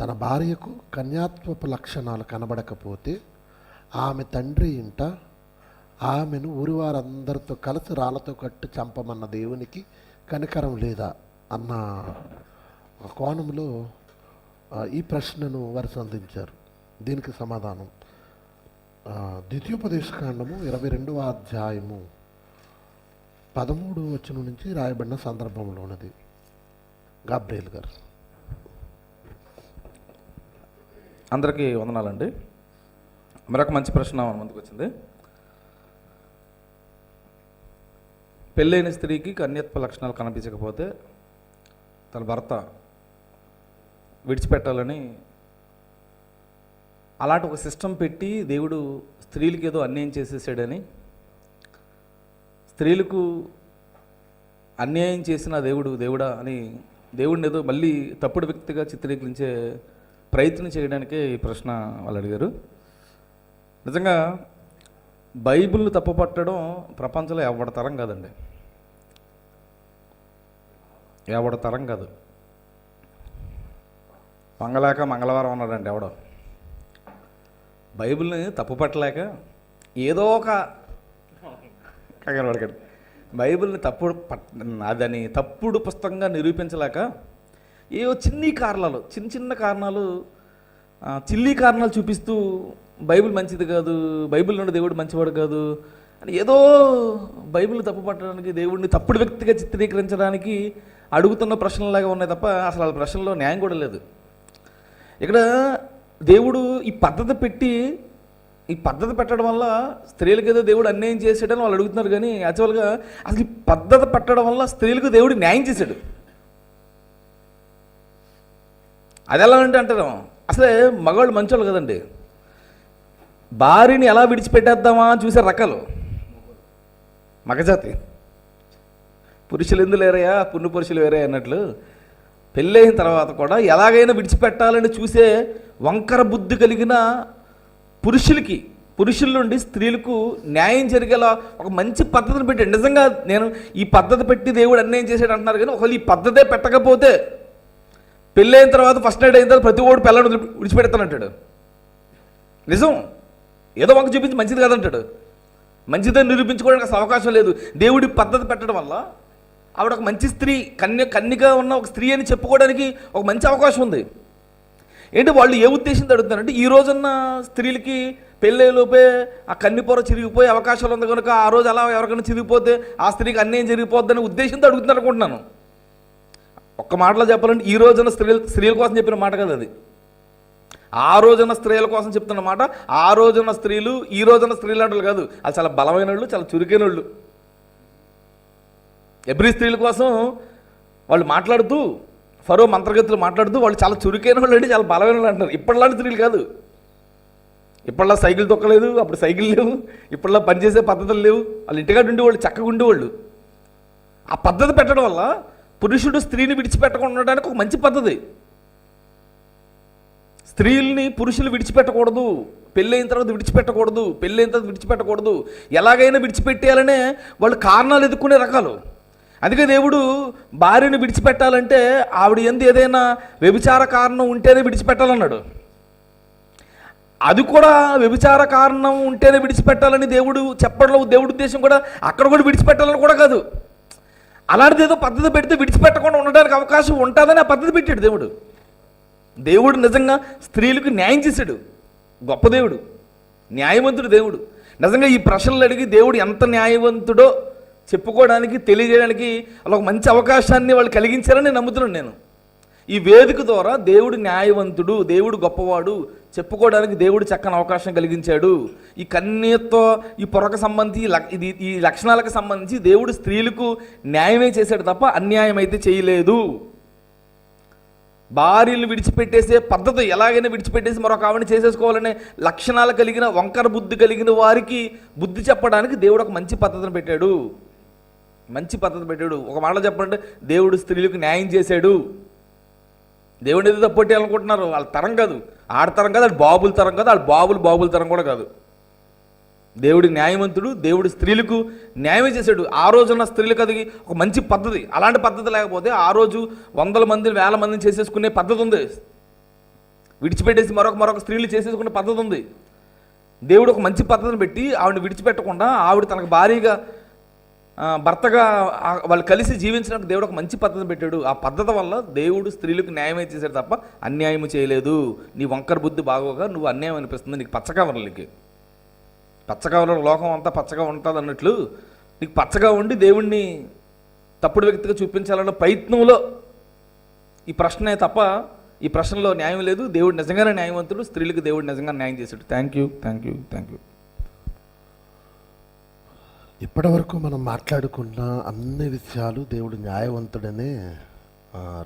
తన భార్యకు కన్యాత్వపు లక్షణాలు కనబడకపోతే ఆమె తండ్రి ఇంట ఆమెను ఊరివారందరితో కలిసి రాళ్ళతో కట్టి చంపమన్న దేవునికి కనికరం లేదా? అన్న కోణంలో ఈ ప్రశ్నను వారు సంధించారు. దీనికి సమాధానం. ద్వితీయోపదేశకాండము ఇరవై రెండవ అధ్యాయము పదమూడు వచనం నుంచి రాయబడిన సందర్భంలో ఉన్నది గారు. అందరికీ వందనాలండి. మరొక మంచి ప్రశ్న మన ముందుకు వచ్చింది. పెళ్ళైన స్త్రీకి కన్యత్వ లక్షణాలు కనిపించకపోతే తన భర్త విడిచిపెట్టాలని అలాంటి ఒక సిస్టమ్ పెట్టి దేవుడు స్త్రీలకు ఏదో అన్యాయం చేసేసాడని స్త్రీలకు అన్యాయం చేసిన దేవుడు దేవుడా అని దేవుడిని ఏదో మళ్ళీ తప్పుడు వ్యక్తిగా చిత్రీకరించే ప్రయత్నం చేయడానికే ఈ ప్రశ్న వాళ్ళు అడిగారు. నిజంగా బైబిల్ని తప్పుపట్టడం ప్రపంచంలో ఎవడ తరం కాదండి. ఎవడ తరం కాదు. మంగళాక మంగళవారం అన్నాడండి ఎవడో. బైబిల్ని తప్పుపట్టలేక ఏదో ఒక కంగారు పడకండి బైబిల్ని తప్పుడు పట్ అదని తప్పుడు పుస్తకంగా నిరూపించలేక ఏవో చిన్ని కారణాలు చిన్న చిన్న కారణాలు చిల్లి కారణాలు చూపిస్తూ బైబిల్ మంచిది కాదు బైబిల్ నుండి దేవుడు మంచివాడు కాదు అని ఏదో బైబిల్ తప్పు పట్టడానికి దేవుడిని తప్పుడు వ్యక్తిగా చిత్రీకరించడానికి అడుగుతున్న ప్రశ్నలాగా ఉన్నాయి తప్ప అసలు ఆ ప్రశ్నలో న్యాయం కూడా లేదు. ఇక్కడ దేవుడు ఈ పద్ధతి పెట్టి ఈ పద్ధతి పెట్టడం వల్ల స్త్రీలకు ఏదో దేవుడు అన్యాయం చేసాడని వాళ్ళు అడుగుతున్నారు కానీ యాక్చువల్గా అసలు ఈ పద్ధతి పెట్టడం వల్ల స్త్రీలకు దేవుడు న్యాయం చేశాడు. అది ఎలా అంటే అంటారు? అసలే మగవాళ్ళు మంచోళ్ళు కదండి. భార్యని ఎలా విడిచిపెట్టేద్దామా అని చూసే రకాలు. మగజాతి. పురుషులు ఎందు లేరయా పుణ్య పురుషులు వేరే అన్నట్లు. పెళ్ళైన తర్వాత కూడా ఎలాగైనా విడిచిపెట్టాలని చూసే వంకర బుద్ధి కలిగిన పురుషులకి పురుషుల నుండి స్త్రీలకు న్యాయం జరిగేలా ఒక మంచి పద్ధతిని పెట్టాడు. నిజంగా నేను ఈ పద్ధతి పెట్టి దేవుడు అన్యాయం చేశాడు అంటున్నారు కానీ ఒకవేళ ఈ పద్ధతే పెట్టకపోతే పెళ్ళైన తర్వాత ఫస్ట్ నైట్ అయిన తర్వాత ప్రతి ఓడు పిల్లని విడిచిపెడతానంటాడు. నిజం? ఏదో వంక చూపించి మంచిది కాదంటాడు. మంచిదని నిరూపించుకోవడానికి అసలు అవకాశం లేదు. దేవుడి పద్ధతి పెట్టడం వల్ల ఆవిడ ఒక మంచి స్త్రీ కన్య కన్యగా ఉన్న ఒక స్త్రీ అని చెప్పుకోవడానికి ఒక మంచి అవకాశం ఉంది. ఏంటి వాళ్ళు ఏ ఉద్దేశంతో అడుగుతారంటే ఈ రోజున్న స్త్రీలకి పెళ్ళేలోపే ఆ కన్నిపొర చిరిగిపోయే అవకాశాలు ఉంది కనుక ఆ రోజు అలా ఎవరికైనా చిరిగిపోతే ఆ స్త్రీకి అన్యాయం జరిగిపోద్దని ఉద్దేశంతో అడుగుతున్నారు అనుకుంటున్నాను ఒక్క మాటలో చెప్పాలంటే ఈ రోజున స్త్రీల స్త్రీల కోసం చెప్పిన మాట కదా అది. ఆ రోజున స్త్రీల కోసం చెప్తున్న మాట ఆ రోజున స్త్రీలు ఈ రోజున స్త్రీలు అంటే కాదు. అది చాలా బలమైన వాళ్ళు చాలా చురుకైన వాళ్ళు ఎబ్రి స్త్రీల కోసం వాళ్ళు మాట్లాడుతూ ఫరో మంత్రగతులు మాట్లాడుతూ వాళ్ళు చాలా చురుకైన వాళ్ళు అంటే చాలా బలమైన వాళ్ళు అంటారు ఇప్పటిలాంటి స్త్రీలు కాదు. ఇప్పటిలా సైకిల్ తొక్కలేదు అప్పుడు సైకిల్ లేవు. ఇప్పటిలా పనిచేసే పద్ధతులు లేవు. వాళ్ళు ఇంటికాడ ఉండేవాళ్ళు చక్కగా ఉండేవాళ్ళు ఆ పద్ధతి పెట్టడం వల్ల పురుషుడు స్త్రీని విడిచిపెట్టకుండా ఉండడానికి ఒక మంచి పద్ధతి. స్త్రీల్ని పురుషులు విడిచిపెట్టకూడదు పెళ్ళైన తర్వాత విడిచిపెట్టకూడదు పెళ్ళైన తర్వాత విడిచిపెట్టకూడదు ఎలాగైనా విడిచిపెట్టేయాలనే వాళ్ళు కారణాలు ఎదుర్కొనే రకాలు. అందుకే దేవుడు భార్యను విడిచిపెట్టాలంటే ఆవిడ ఎందు ఏదైనా వ్యభిచార కారణం ఉంటేనే విడిచిపెట్టాలన్నాడు. అది కూడా వ్యభిచార కారణం ఉంటేనే విడిచిపెట్టాలని దేవుడు చెప్పడంలో దేవుడి ఉద్దేశం కూడా అక్కడ కూడా విడిచిపెట్టాలని కూడా కాదు. అలాంటిది ఏదో పద్ధతి పెడితే విడిచిపెట్టకుండా ఉండడానికి అవకాశం ఉంటుందని ఆ పద్ధతి పెట్టాడు దేవుడు. దేవుడు నిజంగా స్త్రీలకు న్యాయం చేశాడు. గొప్ప దేవుడు. న్యాయవంతుడు దేవుడు. నిజంగా ఈ ప్రశ్నలు అడిగి దేవుడు ఎంత న్యాయవంతుడో చెప్పుకోవడానికి తెలియజేయడానికి అలా ఒక మంచి అవకాశాన్ని వాళ్ళు కలిగించారని నమ్ముతున్నాను నేను. ఈ వేదిక ద్వారా దేవుడు న్యాయవంతుడు దేవుడు గొప్పవాడు చెప్పుకోవడానికి దేవుడు చక్కని అవకాశం కలిగించాడు. ఈ కన్యతో ఈ పొరకు సంబంధించి ఇది ఈ లక్షణాలకు సంబంధించి దేవుడు స్త్రీలకు న్యాయమే చేశాడు తప్ప అన్యాయం అయితే చేయలేదు. భార్యలు విడిచిపెట్టేసే పద్ధతి ఎలాగైనా విడిచిపెట్టేసి మరొక ఆవిడని చేసేసుకోవాలనే లక్షణాలు కలిగిన వంకర బుద్ధి కలిగిన వారికి బుద్ధి చెప్పడానికి దేవుడు ఒక మంచి పద్ధతిని పెట్టాడు. మంచి పద్ధతి పెట్టాడు. ఒక మాటలో చెప్పాలంటే దేవుడు స్త్రీలకు న్యాయం చేశాడు. దేవుడు ఏదో తప్పొట్టేయాలనుకుంటున్నారు వాళ్ళ తరం కాదు. ఆడతరం కాదు వాళ్ళ బాబుల తరం కాదు వాళ్ళ బాబులు బాబుల తరం కూడా కాదు. దేవుడి న్యాయవంతుడు దేవుడు స్త్రీలకు న్యాయం చేశాడు. ఆ రోజున స్త్రీలకు అది ఒక మంచి పద్ధతి. అలాంటి పద్ధతి లేకపోతే ఆ రోజు వందల మంది వేల మందిని చేసేసుకునే పద్ధతి ఉంది. విడిచిపెట్టేసి మరొక మరొక స్త్రీలు చేసేసుకునే పద్ధతి ఉంది. దేవుడు ఒక మంచి పద్ధతిని పెట్టి ఆవిడని విడిచిపెట్టకుండా ఆవిడ తనకు భారీగా భర్తగా వాళ్ళు కలిసి జీవించడానికి దేవుడు ఒక మంచి పద్ధతి పెట్టాడు. ఆ పద్ధతి వల్ల దేవుడు స్త్రీలకు న్యాయమే చేశాడు తప్ప అన్యాయం చేయలేదు. నీ వంకర బుద్ధి బాగోగా నువ్వు అన్యాయం అనిపిస్తుంది. నీకు పచ్చకవర్లకి పచ్చకవర్ల లోకం అంతా పచ్చగా ఉంటుంది అన్నట్లు నీకు పచ్చగా ఉండి దేవుణ్ణి తప్పుడు వ్యక్తిగా చూపించాలన్న ప్రయత్నంలో ఈ ప్రశ్నే తప్ప ఈ ప్రశ్నలో న్యాయం లేదు. దేవుడు నిజంగానే న్యాయవంతుడు. స్త్రీలకు దేవుడు నిజంగా న్యాయం చేశాడు. Thank you thank you thank you ఇప్పటివరకు మనం మాట్లాడుకున్న అన్ని విషయాలు దేవుడు న్యాయవంతుడనే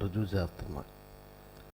రుజువు చేస్తున్నాం